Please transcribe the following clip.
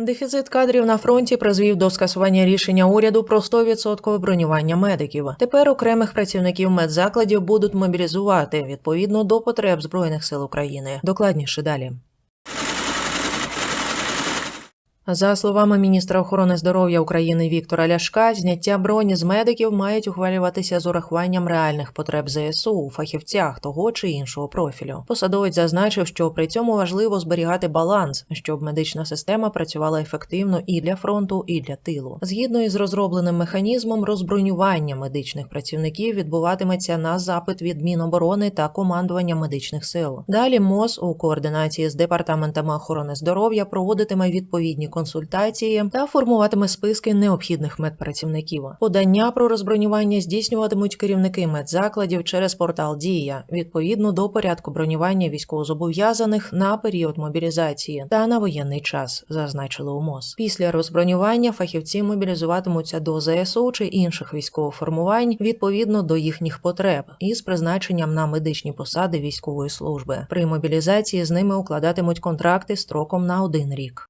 Дефіцит кадрів на фронті призвів до скасування рішення уряду про 100% бронювання медиків. Тепер окремих працівників медзакладів будуть мобілізувати відповідно до потреб збройних сил України. Докладніше далі. За словами міністра охорони здоров'я України Віктора Ляшка, зняття броні з медиків мають ухвалюватися з урахуванням реальних потреб ЗСУ у фахівцях того чи іншого профілю. Посадовець зазначив, що при цьому важливо зберігати баланс, щоб медична система працювала ефективно і для фронту, і для тилу. Згідно із розробленим механізмом, розбронювання медичних працівників відбуватиметься на запит від Міноборони та командування медичних сил. Далі МОЗ у координації з департаментами охорони здоров'я проводитиме відповідні консультації та формуватиме списки необхідних медпрацівників. Подання про розбронювання здійснюватимуть керівники медзакладів через портал Дія відповідно до порядку бронювання військовозобов'язаних на період мобілізації та на воєнний час, зазначили у МОЗ. Після розбронювання фахівці мобілізуватимуться до ЗСУ чи інших військових формувань відповідно до їхніх потреб із призначенням на медичні посади військової служби. При мобілізації з ними укладатимуть контракти строком на один рік.